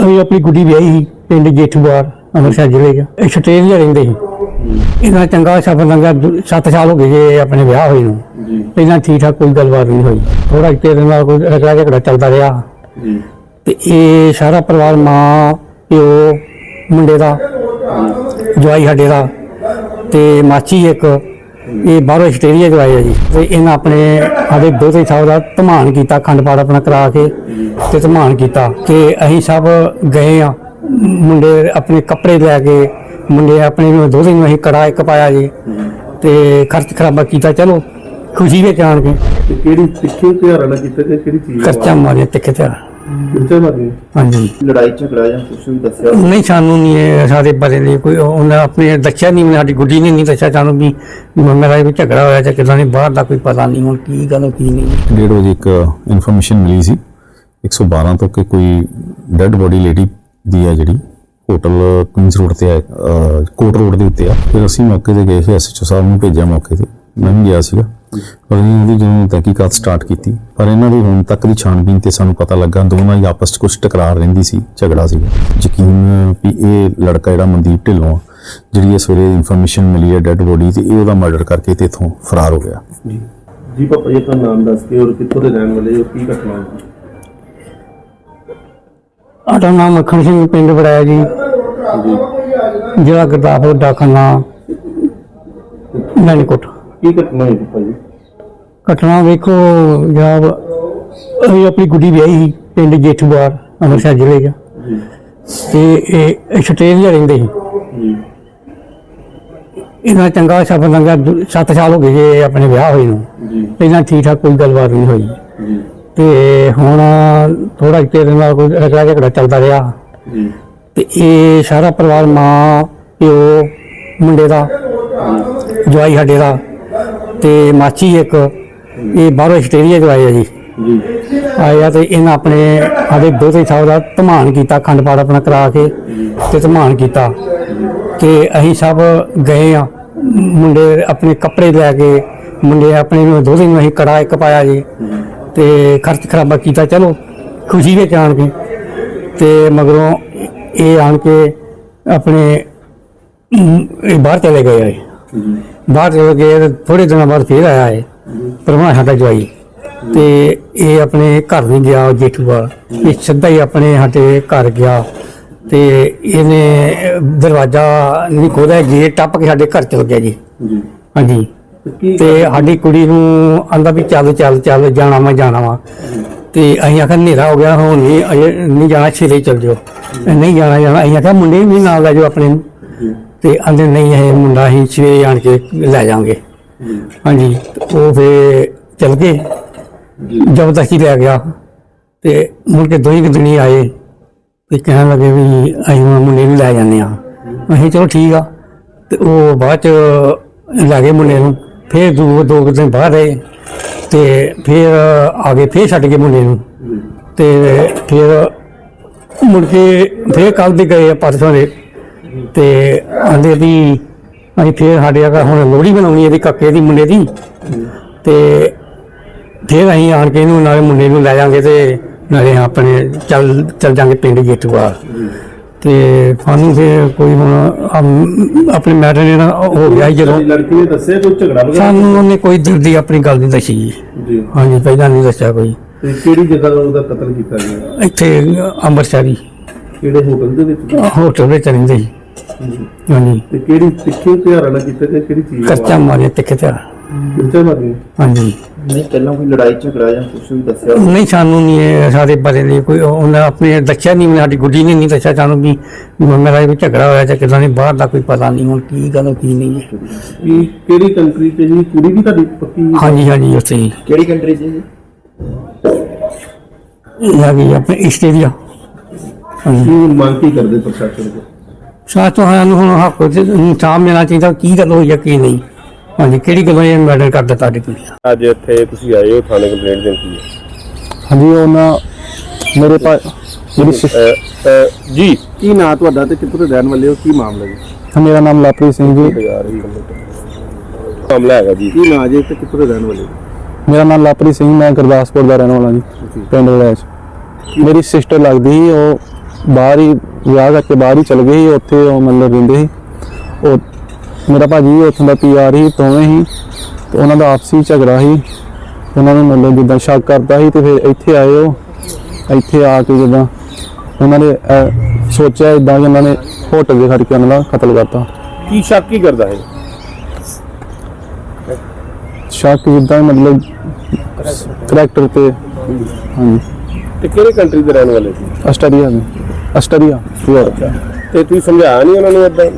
ਅਸੀਂ ਆਪਣੀ ਗੁੱਡੀ ਵਿਆਹੀ ਸੀ ਪਿੰਡ ਜੇਠੂਵਾਰ ਅੰਮ੍ਰਿਤਸਰ ਜ਼ਿਲ੍ਹੇ 'ਚ ਇਹ ਸਟੇਜ ਰਹਿੰਦੇ ਸੀ। ਇਹਨਾਂ ਚੰਗਾ ਸਫਰ ਲੰਘਿਆ 7 ਸਾਲ ਹੋ ਗਏ ਜੇ ਆਪਣੇ ਵਿਆਹ ਹੋਏ ਨੂੰ। ਜੀ। ਪਹਿਲਾਂ ਠੀਕ ਠਾਕ ਕੋਈ ਗੱਲਬਾਤ ਨਹੀਂ ਹੋਈ। ਥੋੜਾ ਚਿਰ ਨਾਲ ਕੋਈ ਰਗੜਾ ਝਗੜਾ ਚੱਲਦਾ ਰਿਹਾ। ਜੀ। ਤੇ ਇਹ ਸਾਰਾ ਪਰਿਵਾਰ ਮਾਂ ਪਿਓ ਮੁੰਡੇ ਦਾ ਜਵਾਈ ਸਾਡੇ ਦਾ। ਤੇ ਮਾਚੀ ਇੱਕ ਇਹ ਬਾਹਰੋਂ ਆਸਟ੍ਰੇਲੀਆ ਆ ਜੀ। ਤੇ ਇਹਨਾਂ ਆਪਣੇ ਸਾਡੇ ਦੋਤੇ ਸਾਹਿਬ ਦਾ ਧਮਾਨ ਕੀਤਾ ਖੰਡ ਪਾਠ ਆਪਣਾ ਕਰਾ ਕੇ ਤੇ ਧਮਾਨ ਕੀਤਾ ਤੇ ਅਸੀਂ ਸਭ ਗਏ ਆ। ਮੁੰਡੇ ਆਪਣੇ ਕੱਪੜੇ ਲੈ ਕੇ ਮੁੰਡੇ ਆਪਣੇ ਨੂੰ ਦੋਤੇ ਨੂੰ ਅਸੀਂ ਕੜਾ ਇੱਕ ਪਾਇਆ ਜੀ। ਤੇ ਖਰਚ ਖਰਾਬਾ ਕੀਤਾ ਚਲੋ ਖੁਸ਼ੀ ਵਿੱਚ ਆਣ ਕੇ। ਕਿਹੜੀ ਸਿੱਖੀ ਤਿਉਹਾਰਾਂ ਨਾਲ ਕੀਤਾ ਤੇ ਕਿਹੜੀ ਚੀਜ਼ ਖਰਚਾ ਮਾਰਿਆ ਤਿੱਖੇ ਤੇ ਕਿੱਥੇ ਮਾਰੀ ਹਾਂਜੀ ਲੜਾਈ ਝਗੜਾ ਜਾਂ ਕੁਛ ਵੀ ਦੱਸਿਆ? ਨਹੀਂ ਸਾਨੂੰ ਨਹੀਂ ਇਹ ਸਾਡੇ ਬਾਰੇ ਨਹੀਂ ਕੋਈ ਉਹਨਾਂ ਆਪਣੇ ਦੱਸਿਆ ਨਹੀਂ ਸਾਡੀ ਗੁੱਡੀ ਨੇ ਨਹੀਂ ਦੱਸਿਆ ਸਾਨੂੰ ਵੀ ਮੇਰਾ ਇਹ ਝਗੜਾ ਹੋਇਆ ਜਾਂ ਕਿਦਾਂ ਨਹੀਂ ਬਾਹਰ ਦਾ ਕੋਈ ਪਤਾ ਨਹੀਂ ਹੁਣ ਕੀ ਗੱਲ ਕੀ ਨਹੀਂ। ਡੇਢ ਵਜੇ ਇੱਕ ਇਨਫੋਰਮੇਸ਼ਨ ਮਿਲੀ ਸੀ 112 ਤੋਂ ਕਿ ਕੋਈ ਡੈੱਡ ਬੋਡੀ ਲੇਡੀ ਦੀ ਹੈ ਜਿਹੜੀ ਹੋਟਲ ਕੁਇਨਸ ਰੋਡ ਤੇ ਹੈ ਅਹ, ਕੋਟ ਰੋਡ ਦੇ ਉੱਤੇ ਆ। ਫਿਰ ਅਸੀਂ ਮੌਕੇ ਤੇ ਗਏ ਸੀ ਐਸਐਚਓ ਸਾਹਿਬ ਨੂੰ ਭੇਜਿਆ ਮੌਕੇ ਤੇ। ਮੈਂ ਵੀ ਗਿਆ ਸੀਗਾ। ਪਰ ਅਸੀਂ ਉਹਦੀ ਜਦੋਂ ਤਹਿਕੀਕਾਤ ਸਟਾਰਟ ਕੀਤੀ ਪਰ ਇਹਨਾਂ ਦੀ ਹੁਣ ਤੱਕ ਦੀ ਛਾਣਬੀਨ ਤੇ ਸਾਨੂੰ ਪਤਾ ਲੱਗਾ ਦੋਵਾਂ ਦੀ ਆਪਸ 'ਚ ਕੁਝ ਟਕਰਾਰ ਰਹਿੰਦੀ ਸੀ ਝਗੜਾ ਸੀ ਯਕੀਨ ਵੀ ਇਹ ਲੜਕਾ ਜਿਹੜਾ ਮਨਦੀਪ ਢਿੱਲੋਂ ਆ ਜਿਹੜੀ ਇਸ ਵੇਲੇ ਇਨਫੋਰਮੇਸ਼ਨ ਮਿਲੀ ਹੈ ਡੈੱਡ ਬੋਡੀ ਤੇ ਇਹ ਉਹਦਾ ਮਰਡਰ ਕਰਕੇ ਤੇ ਇਥੋਂ ਫਰਾਰ ਹੋ ਗਿਆ। ਜੀ। ਜੀ ਪਾਪਾ ਜੀ ਆਪਣਾ ਨਾਮ ਦੱਸ ਕੇ ਔਰ ਕਿੱਥੋਂ ਦੇ ਰਹਿਣ ਵਾਲੇ ਹੋ ਕੀ ਘਟਨਾ ਹੋਈ ਸਾਡਾ ਨਾਮ ਮੱਖਣ ਸਿੰਘ ਪਿੰਡ ਬੜਾਇਆ ਜੀ। ਜ਼ਿਲ੍ਹਾ ਗੁਰਦਾਸਪੁਰ ਡਾਕਖਾਨਾ ਨੈਣਕੋਟ ਕੀ ਘਟਨਾ ਹੋਈ ਪਾਪਾ ਜੀ ਘਟਨਾ ਵੇਖੋ ਜਨਾਬ ਅਸੀਂ ਆਪਣੀ ਗੁੱਡੀ ਵਿਆਹੀ ਸੀ ਪਿੰਡ ਜੇਠੂਵਾਰ ਅੰਮ੍ਰਿਤਸਰ ਜ਼ਿਲ੍ਹੇ 'ਚ। ਤੇ ਇਹ ਆਸਟ੍ਰੇਲੀਆ ਰਹਿੰਦੇ ਸੀ। ਇਹਨਾਂ ਚੰਗਾ ਸਫਰ ਲੰਘਿਆ 7 ਸਾਲ ਹੋ ਗਏ ਜੇ ਆਪਣੇ ਵਿਆਹ ਹੋਏ ਨੂੰ। ਪਹਿਲਾਂ ਠੀਕ ਠਾਕ ਕੋਈ ਗੱਲਬਾਤ ਨਹੀਂ ਹੋਈ। ਤੇ ਹੁਣ ਥੋੜਾ ਚਿਰ ਨਾਲ ਕੋਈ ਰਗੜਾ ਝਗੜਾ ਚੱਲਦਾ ਰਿਹਾ। ਤੇ ਇਹ ਸਾਰਾ ਪਰਿਵਾਰ ਮਾਂ ਪਿਓ ਮੁੰਡੇ ਦਾ ਜਵਾਈ ਸਾਡੇ ਦਾ। ਤੇ ਮਾਚੀ ਇੱਕ ਇਹ ਬਾਹਰੋਂ ਆਸਟ੍ਰੇਲੀਆ ਤੋਂ ਆਏ ਆ ਜੀ। ਜੀ। ਆਏ ਆ ਤੇ ਇਹਨਾਂ ਆਪਣੇ ਸਾਡੇ ਦੋਤੇ ਸਾਹਿਬ ਦਾ ਧਮਾਨ ਕੀਤਾ ਖੰਡ ਪਾਠ ਆਪਣਾ ਕਰਾ ਕੇ ਤੇ ਧਮਾਨ ਕੀਤਾ ਤੇ ਅਸੀਂ ਸਭ ਗਏ ਆ। ਮੁੰਡੇ ਆਪਣੇ ਕੱਪੜੇ ਲੈ ਕੇ ਮੁੰਡੇ ਆਪਣੇ ਨੂੰ ਦੋਤੇ ਨੂੰ ਅਸੀਂ ਕੜਾ ਇੱਕ ਪਾਇਆ ਜੀ ਤੇ ਖਰਚ ਖਰਾਬਾ ਕੀਤਾ ਚਲੋ ਖੁਸ਼ੀ ਵਿੱਚ ਆਣ ਕੇ ਤੇ ਮਗਰੋਂ ਇਹ ਆਣ ਕੇ ਆਪਣੇ ਇਹ ਬਾਹਰ ਚਲੇ ਗਏ ਆ ਬਾਹਰ ਚਲੇ ਗਏ ਥੋੜੇ ਦਿਨਾਂ ਬਾਅਦ ਫੇਰ ਆਇਆ ਹੈ ਪਰਮਾ ਸਾਡਾ ਜਵਾਈ। ਤੇ ਇਹ ਆਪਣੇ ਘਰ ਨਹੀਂ ਗਿਆ ਜੇਠੂਆ ਇਹ ਸਿੱਧਾ ਹੀ ਆਪਣੇ ਸਾਡੇ ਘਰ ਗਿਆ। ਤੇ ਇਹਨੇ ਦਰਵਾਜ਼ਾ ਨਹੀਂ ਖੋਲ੍ਹਿਆ ਗੇਟ ਟੱਪ ਕੇ ਸਾਡੇ ਘਰ ਚਲ ਗਿਆ ਜੀ। ਹਾਂਜੀ। ਤੇ ਸਾਡੀ ਕੁੜੀ ਨੂੰ ਆਂਦਾ ਵੀ ਚੱਲ ਚੱਲ ਚੱਲ ਜਾਣਾ ਮੈਂ ਜਾਣਾ ਵਾ। ਤੇ ਅਸੀਂ ਆਖਿਆ ਹਨੇਰਾ ਹੋ ਗਿਆ ਹੁਣ ਨਹੀਂ ਅਜੇ ਨਹੀਂ ਜਾਣਾ ਛੇਲੇ ਚੱਲ ਜਾਓ। ਨਹੀਂ ਜਾਣਾ ਜਾਣਾ। ਅਸੀਂ ਆਖਿਆ ਮੁੰਡੇ ਵੀ ਨਾਲ ਲੈ ਜਾਓ ਆਪਣੇ। ਨੂੰ ਤੇ ਆਂਦੇ ਨਹੀਂ ਇਹ ਮੁੰਡਾ ਅਸੀਂ ਛੇ ਆਣ ਕੇ ਲੈ ਜਾਵਾਂਗੇ। ਜੀ ਹਾਂਜੀ ਉਹ ਫੇ ਚਲ ਗਏ। ਜੀ। ਜ਼ਬਰਦਸਤੀ ਲੈ ਗਿਆ। ਤੇ ਮੁੜ ਕੇ ਦੋਈ ਕੁ ਦਿਨੀ ਆਏ। ਤੇ ਕਹਿਣ ਲੱਗੇ ਵੀ ਅਸੀਂ ਹੁਣ ਮੁੰਡੇ ਨੂੰ ਲੈ ਜਾਂਦੇ ਆ ਅਸੀਂ ਚਲੋ ਠੀਕ ਆ। ਤੇ ਉਹ ਬਾਅਦ ਚ ਲੈ ਗਏ ਮੁੰਡੇ ਨੂੰ। ਫੇਰ ਦੋ ਦੋ ਕੁ ਦਿਨ ਬਾਅਦ ਰਹੇ ਤੇ ਫੇਰ ਆ ਗਏ ਫੇਰ ਛੱਡ ਗਏ ਮੁੰਡੇ ਨੂੰ। ਤੇ ਫਿਰ ਮੁੜ ਕੇ ਫੇਰ ਕੱਲ ਦੇ ਗਏ ਪਰਸੋਂ ਦੇ। ਤੇ ਆਂਦੇ ਵੀ ਅਸੀਂ ਫੇਰ ਸਾਡੇ ਆ ਹੁਣ ਲੋਹੜੀ ਬਣਾਉਣੀ ਇਹਦੀ ਕੱਕੇ ਦੀ ਮੁੰਡੇ ਦੀ ਤੇ ਫੇਰ ਅਸੀਂ ਆਣ ਕੇ ਇਹਨੂੰ ਨਾਲੇ ਮੁੰਡੇ ਨੂੰ ਲੈ ਜਾਾਂਗੇ ਤੇ ਨਾਲੇ ਆਪਣੇ ਚੱਲ ਚੱਲ ਜਾਾਂਗੇ ਪਿੰਡ ਜੇਤੂਆ ਤੇ ਸਾਨੂੰ ਫੇਰ ਕੋਈ ਹੁਣ ਆਪਣੇ ਮੈਟਰ ਨੇ ਨਾ ਹੋ ਗਿਆ ਜਦੋਂ ਲੜਕੀ ਨੇ ਦੱਸਿਆ ਕੋਈ ਝਗੜਾ ਵਗੈਰਾ? ਸਾਨੂੰ ਉਹਨੇ ਕੋਈ ਦਿਲ ਦੀ ਆਪਣੀ ਗੱਲ ਨਹੀਂ ਦੱਸੀ ਜੀ। ਹਾਂਜੀ ਪਹਿਲਾਂ ਨਹੀਂ ਦੱਸਿਆ ਕੋਈ। ਤੇ ਕਿਹੜੀ ਜਗ੍ਹਾ ਉਹਦਾ ਕਤਲ ਕੀਤਾ ਗਿਆ? ਇੱਥੇ ਅੰਮ੍ਰਿਤਸਰੀ। ਕਿਹੜੇ ਹੋਟਲ ਦੇ ਵਿੱਚ? ਹੋਟਲ ਵਿੱਚ ਰਹਿੰਦੇ ਸੀ। ਹਾਂਜੀ। ਤੇ ਕਿਹੜੀ ਸਿੱਖੀ ਤਿਉਹਾਰਾਂ ਨਾਲ ਕੀਤਾ ਤੇ ਕਿਹੜੀ ਚੀਜ਼ ਖਰਚਾ ਮਾਰਿਆ ਤਿੱਖੇ ਤੇ ਕਿੱਥੇ ਮਾਰੀ ਹਾਂਜੀ। ਨਹੀਂ ਪਹਿਲਾਂ ਕੋਈ ਲੜਾਈ ਝਗੜਾ ਜਾਂ ਕੁਛ ਵੀ ਦੱਸਿਆ? ਨਹੀਂ ਸਾਨੂੰ ਨਹੀਂ ਇਹ ਸਾਡੇ ਬਾਰੇ ਨਹੀਂ ਕੋਈ ਉਹਨਾਂ ਆਪਣੇ ਦੱਸਿਆ ਨਹੀਂ ਸਾਡੀ ਗੁੱਡੀ ਨੇ ਨਹੀਂ ਦੱਸਿਆ ਸਾਨੂੰ ਵੀ ਮੇਰਾ ਇਹ ਝਗੜਾ ਹੋਇਆ ਜਾਂ ਕਿਦਾਂ ਨਹੀਂ ਬਾਹਰ ਦਾ ਕੋਈ ਪਤਾ ਨਹੀਂ ਹੁਣ ਕੀ ਗੱਲ ਕੀ ਨਹੀਂ ਹੈ। ਕੀ ਕਿਹੜੀ ਕੰਟਰੀ ਤੇ ਜੀ? ਕੁੜੀ ਵੀ ਤੁਹਾਡੀ ਪੱਕੀ ਹਾਂਜੀ ਹਾਂਜੀ ਉੱਥੇ ਹੀ। ਕਿਹੜੀ ਕੰਟਰੀ 'ਚ ਜੀ? ਇਹ ਆ ਗਈ ਆਪਣੇ ਆਸਟ੍ਰੇਲੀਆ ਹਾਂਜੀ। ਮੰਗ ਕੀ ਕਰਦੇ ਪ੍ਰਸ਼ਾਸਨ ਕੋਲ ਸਾਥ ਤੋਂ ਸਾਨੂੰ ਹੁਣ ਹੱਕ ਤੇ ਇਨਸਾਫ ਮਿਲਣਾ ਚਾਹੀਦਾ ਕੀ ਗੱਲ ਹੋਈ ਹੈ ਕੀ ਨਹੀਂ? ਹਾਂਜੀ ਕਿਹੜੀ ਗੱਲੋਂ ਇਹ ਮੈਟਰ ਕਰਦਾ ਤੁਹਾਡੀ ਅੱਜ ਇੱਥੇ ਤੁਸੀਂ ਆਏ ਹੋ ਥਾਣੇ ਕੰਪਲੇਂਟ ਦੇਣ ਕੀ ਹੈ? ਹਾਂਜੀ ਉਹ ਨਾ ਮੇਰੇ ਪਾ ਮੇਰੀ ਸਿਸ- ਅਹ, ਅਹ, ਜੀ। ਕੀ ਨਾਂ ਤੁਹਾਡਾ ਤੇ ਕਿੱਥੋਂ ਦੇ ਰਹਿਣ ਵਾਲੇ ਹੋ? ਕੀ ਮਾਮਲਾ ਜੀ? ਮੇਰਾ ਨਾਮ ਲਵਪ੍ਰੀਤ ਸਿੰਘ ਜੀ। ਮਾਮਲਾ ਹੈਗਾ ਜੀ। ਕੀ ਨਾਂ ਜੀ ਤੇ ਕਿੱਥੋਂ ਦੇ ਰਹਿਣ ਵਾਲੇ? ਮੇਰਾ ਨਾਮ ਲਵਪ੍ਰੀਤ ਸਿੰਘ ਮੈਂ ਗੁਰਦਾਸਪੁਰ ਦਾ ਰਹਿਣ ਵਾਲਾ ਜੀ ਪਿੰਡ ਰੈਸ਼ ਮੇਰੀ ਸਿਸਟਰ ਲੱਗਦੀ ਉਹ ਬਾਹਰ ਹੀ ਵਿਆਹ ਕਰਕੇ ਬਾਹਰ ਹੀ ਚਲ ਗਏ ਸੀ ਉੱਥੇ ਉਹ ਮਤਲਬ ਰਹਿੰਦੇ ਸੀ। ਉਹ ਮੇਰਾ ਭਾਜੀ ਉੱਥੋਂ ਦਾ ਪੀਆਰ ਹੀ ਦੋਵੇਂ ਹੀ। ਤੇ ਉਹਨਾਂ ਦਾ ਆਪਸੀ ਝਗੜਾ ਸੀ। ਉਹਨਾਂ ਨੂੰ ਮਤਲਬ ਜਿੱਦਾਂ ਸ਼ੱਕ ਕਰਦਾ ਸੀ ਤੇ ਫਿਰ ਇੱਥੇ ਆਏ ਉਹ। ਇੱਥੇ ਆ ਕੇ ਜਿੱਦਾਂ ਉਹਨਾਂ ਨੇ ਸੋਚਿਆ ਇਦਾਂ ਕਿ ਉਹਨਾਂ ਨੇ ਹੋਟਲ ਦੇ ਖੜ ਕੇ ਉਹਨਾਂ ਦਾ ਕਤਲ ਕਰਤਾ। ਕੀ ਸ਼ੱਕ ਕੀ ਕਰਦਾ ਹੈ ਸ਼ੱਕ ਜਿੱਦਾਂ ਮਤਲਬ ਕਰੈਕਟਰ ਤੇ ਹਾਂਜੀ। ਤੇ ਕਿਹੜੇ ਕੰਟਰੀ ਦੇ ਰਹਿਣ ਵਾਲੇ ਸੀ? ਆਸਟਰੀਆ ਦੇ। ਆਸਟਰੀਆ ਪਿਓਰ ਤੇ ਤੁਸੀਂ ਸਮਝਾਇਆ ਨਹੀਂ ਉਹਨਾਂ ਨੂੰ ਇਦਾਂ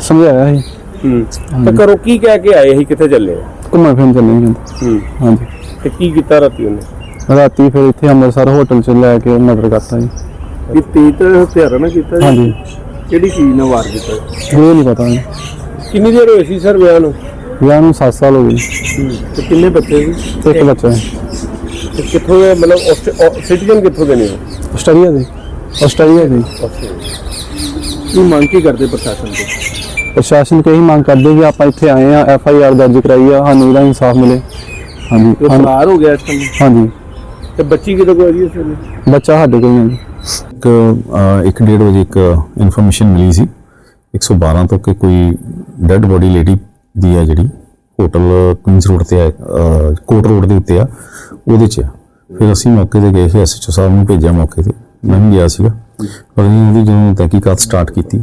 ਸਮਝਾਇਆ ਸੀ। ਹੂੰ। ਤੇ ਕਰੋ ਕੀ ਕਹਿ ਕੇ ਆਏ ਸੀ? ਕਿੱਥੇ ਚੱਲੇ? ਆ? ਘੁੰਮਣ ਫਿਰਨ ਚੱਲੇ ਸੀ ਕਹਿੰਦੇ। ਹੂੰ। ਹਾਂਜੀ। ਤੇ ਕੀ ਕੀਤਾ ਰਾਤੀ ਉਹਨੇ? ਰਾਤੀ ਫਿਰ ਇੱਥੇ ਅੰਮ੍ਰਿਤਸਰ ਹੋਟਲ 'ਚ ਲੈ ਕੇ ਮਰਡਰ ਕਰਤਾ ਜੀ। ਇਹ ਤੀਤ ਹਥਿਆਰਾਂ ਨਾਲ ਕੀਤਾ ਜੀ? ਹਾਂਜੀ। ਕਿਹੜੀ ਚੀਜ਼ ਨਾਲ ਵਾਰ ਕੀਤਾ ਇਹ ਨਹੀਂ ਪਤਾ ਜੀ। ਕਿੰਨੀ ਦੇਰ ਹੋਈ ਸੀ ਸਰ ਵਿਆਹ ਨੂੰ? ਵਿਆਹ ਨੂੰ 7 ਸਾਲ ਹੋ ਗਏ ਜੀ। ਤੇ ਕਿੰਨੇ ਬੱਚੇ ਸੀ? ਇੱਕ ਬੱਚਾ ਹੈ। ਤੇ ਕਿੱਥੋਂ ਦੇ ਮਤਲਬ ਸਿਟੀਜ਼ਨ ਕਿੱਥੋਂ ਦੇ ਨੇ ਉਹ? ਆਸਟਰੀਆ ਦੇ। ਆਸਟਰੀਆ ਦੇ। ਕੀ ਮੰਗ ਕੀ ਕਰਦੇ ਪ੍ਰਸ਼ਾਸਨ ਤੋਂ? ਪ੍ਰਸ਼ਾਸਨ ਕਹੀ ਮੰਗ ਕਰਦੇ ਕਿ ਆਪਾਂ ਇੱਥੇ ਆਏ ਆ ਐਫ ਆਈ ਆਰ ਦਰਜ ਕਰਾਈ ਆ ਸਾਨੂੰ ਇਹਦਾ ਇਨਸਾਫ ਮਿਲੇ। ਹਾਂਜੀ ਇਹ ਸਾਨੂੰ- ਫਰਾਰ ਹੋ ਗਿਆ ਇਸ ਟਾਈਮ ਹਾਂਜੀ। ਤੇ ਬੱਚੀ ਕਿਦੋਂ ਕੋਈ ਜੀ ਇਸ ਵੇਲੇ ਬੱਚਾ ਸਾਡੇ ਕੋਲ ਹੀ ਜੀ। ਇੱਕ ਅਹ, ਇੱਕ ਡੇਢ ਵਜੇ ਇੱਕ ਇਨਫੋਰਮੇਸ਼ਨ ਮਿਲੀ ਸੀ 112 ਤੋਂ ਕਿ ਕੋਈ ਡੈੱਡ ਬੋਡੀ ਲੇਡੀ ਦੀ ਆ ਜਿਹੜੀ ਹੋਟਲ ਕੁਇਨਸ ਰੋਡ ਤੇ ਆ ਕੋਟ ਰੋਡ ਦੇ ਉੱਤੇ ਆ ਉਹਦੇ 'ਚ ਆ। ਫਿਰ ਅਸੀਂ ਮੌਕੇ ਤੇ ਗਏ ਸੀ ਐਸਐਚਓ ਸਾਹਿਬ ਨੂੰ ਭੇਜਿਆ ਮੌਕੇ ਤੇ। ਮੈਂ ਵੀ ਗਿਆ ਸੀਗਾ। ਪਰ ਉਹਦੀ ਜਦੋਂ ਤਹਿਕੀਕਾਤ ਸਟਾਰਟ ਕੀਤੀ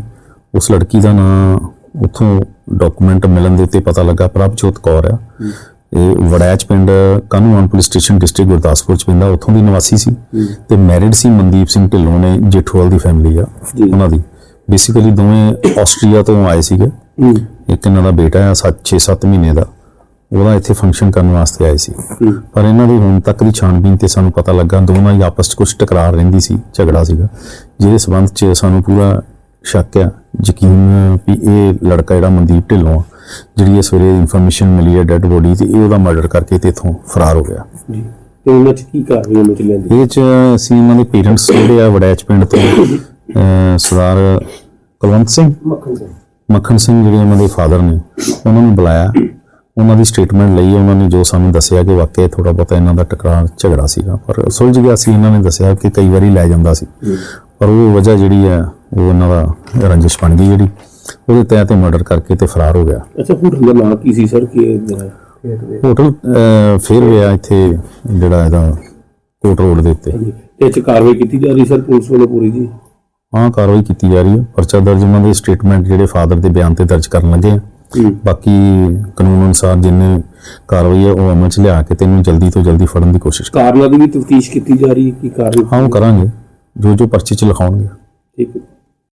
ਉਸ ਲੜਕੀ ਦਾ ਨਾਂ ਉੱਥੋਂ ਡਾਕੂਮੈਂਟ ਮਿਲਣ ਦੇ ਉੱਤੇ ਪਤਾ ਲੱਗਾ ਪ੍ਰਭਜੋਤ ਕੌਰ ਆ। ਇਹ ਵੜੈਚ ਪਿੰਡ ਕਾਨੂੰਨ ਪੁਲਿਸ ਸਟੇਸ਼ਨ ਡਿਸਟ੍ਰਿਕਟ ਗੁਰਦਾਸਪੁਰ ਚ ਪੈਂਦਾ ਉੱਥੋਂ ਦੀ ਨਿਵਾਸੀ ਸੀ। ਤੇ ਮੈਰਿਡ ਸੀ ਮਨਦੀਪ ਸਿੰਘ ਢਿੱਲੋਂ ਨੇ ਜੇਠੂਵਾਲ ਦੀ ਫੈਮਿਲੀ ਆ ਉਹਨਾਂ ਦੀ। ਬੇਸਿਕਲੀ ਦੋਵੇਂ ਆਸਟਰੀਆ ਤੋਂ ਆਏ ਸੀਗੇ। ਇੱਕ ਇਹਨਾਂ ਦਾ ਬੇਟਾ ਆ 6-7 ਮਹੀਨੇ ਦਾ। ਉਹਦਾ ਇੱਥੇ ਫੰਕਸ਼ਨ ਕਰਨ ਵਾਸਤੇ ਆਏ ਸੀ। ਪਰ ਇਹਨਾਂ ਦੀ ਹੁਣ ਤੱਕ ਦੀ ਛਾਣਬੀਨ ਤੇ ਸਾਨੂੰ ਪਤਾ ਲੱਗਾ ਦੋਵਾਂ ਦੀ ਆਪਸ 'ਚ ਕੁਝ ਟਕਰਾਰ ਰਹਿੰਦੀ ਸੀ ਝਗੜਾ ਸੀਗਾ। ਜਿਹਦੇ ਸਬੰਧ 'ਚ ਸਾਨੂੰ ਪੂਰਾ ਸ਼ੱਕ ਆ ਯਕੀਨ ਵੀ ਇਹ ਲੜਕਾ ਜਿਹੜਾ ਮਨਦੀਪ ਢਿੱਲੋਂ ਆ ਜਿਹੜੀ ਇਸ ਵੇਲੇ ਇਨਫੋਰਮੇਸ਼ਨ ਮਿਲੀ ਹੈ ਡੈੱਡ ਬੋਡੀ ਤੇ ਇਹ ਉਹਦਾ ਮਰਡਰ ਕਰਕੇ ਤੇ ਇਥੋਂ ਫਰਾਰ ਹੋ ਗਿਆ। ਤੇ ਉਹਨਾਂ ਚ ਕੀ ਕਾਰਵਾਈ ਉਹਨਾਂ ਚ ਲੈਂਦੀ ਇਹ ਚ ਅਸੀਂ ਉਹਨਾਂ ਦੇ ਪੇਰੈਂਟਸ ਜਿਹੜੇ ਆ ਵੜੈਚ ਪਿੰਡ ਤੋਂ ਸਰਦਾਰ ਕੁਲਵੰਤ ਸਿੰਘ ਮੱਖਣ ਸਿੰਘ। ਜਿਹੜੇ ਉਹਨਾਂ ਦੇ ਫਾਦਰ ਨੇ ਉਹਨਾਂ ਨੂੰ ਬੁਲਾਇਆ। ਉਹਨਾਂ ਦੀ ਸਟੇਟਮੈਂਟ ਲਈ ਉਹਨਾਂ ਨੇ ਜੋ ਸਾਨੂੰ ਦੱਸਿਆ ਕਿ ਵਾਕਿਆ ਥੋੜਾ ਬਹੁਤਾ ਇਹਨਾਂ ਦਾ ਟਕਰਾਅ ਝਗੜਾ ਸੀਗਾ। ਪਰ ਸੁਲਝ ਗਿਆ ਸੀ ਇਹਨਾਂ ਨੇ ਦੱਸਿਆ ਕਿ ਕਈ ਵਾਰੀ ਲੈ ਜਾਂਦਾ ਸੀ। ਪਰ ਉਹ ਵਜ੍ਹਾ ਜਿਹੜੀ ਹੈ ਉਹ ਇਹਨਾਂ ਦਾ ਰੰਜਿਸ਼ ਬਣ ਗਈ ਜਿਹੜੀ। ਉਹਦੇ ਤਹਿਤ ਮਰਡਰ ਕਰਕੇ ਤੇ ਫਰਾਰ ਹੋ ਗਿਆ। ਅੱਛਾ ਹੋਟਲ ਦਾ ਨਾਂ ਕੀ ਸੀ ਸਰ? ਕਿ ਹੋਟਲ ਫੇਰ ਹੋਇਆ ਇੱਥੇ ਜਿਹੜਾ ਇਹਦਾ ਕੋਟ ਰੋਡ ਦੇ ਉੱਤੇ। ਇਹ ਚ ਕਾਰਵਾਈ ਕੀਤੀ ਜਾ ਰਹੀ ਸਰ ਪੁਲਿਸ ਵੱਲੋਂ ਪੂਰੀ ਜੀ? ਹਾਂ ਕਾਰਵਾਈ ਕੀਤੀ ਜਾ ਰਹੀ ਹੈ। ਪਰਚਾ ਦਰਜ ਉਹਨਾਂ ਦੇ ਸਟੇਟਮੈਂਟ ਜਿਹੜੇ ਫਾਦਰ ਦੇ ਬਿਆਨ ਤੇ ਦਰਜ ਕਰਨ ਲੱਗੇ ਆ। ਬਾਕੀ ਕਾਨੂੰਨ ਅਨੁਸਾਰ ਜਿੰਨੇ ਕਾਰਵਾਈ ਹੈ ਉਹ ਅਮਲ ਚ ਲਿਆ ਕੇ ਤੈਨੂੰ ਜਲਦੀ ਤੋਂ ਜਲਦੀ ਫੜਨ ਦੀ ਕੋਸ਼ਿਸ਼ ਕਰ ਕਾਰਨਾਂ ਦੀ ਵੀ ਤਫਤੀਸ਼ ਕੀਤੀ ਜਾ ਰਹੀ ਹੈ ਕਿ ਕਾਰਨ ਹਾਂ ਉਹ ਕਰਾਂਗੇ। ਜੋ ਜੋ ਪਰਚੇ ਚ ਲਿਖਾਉਣਗੇ। ਠੀਕ ਹੈ।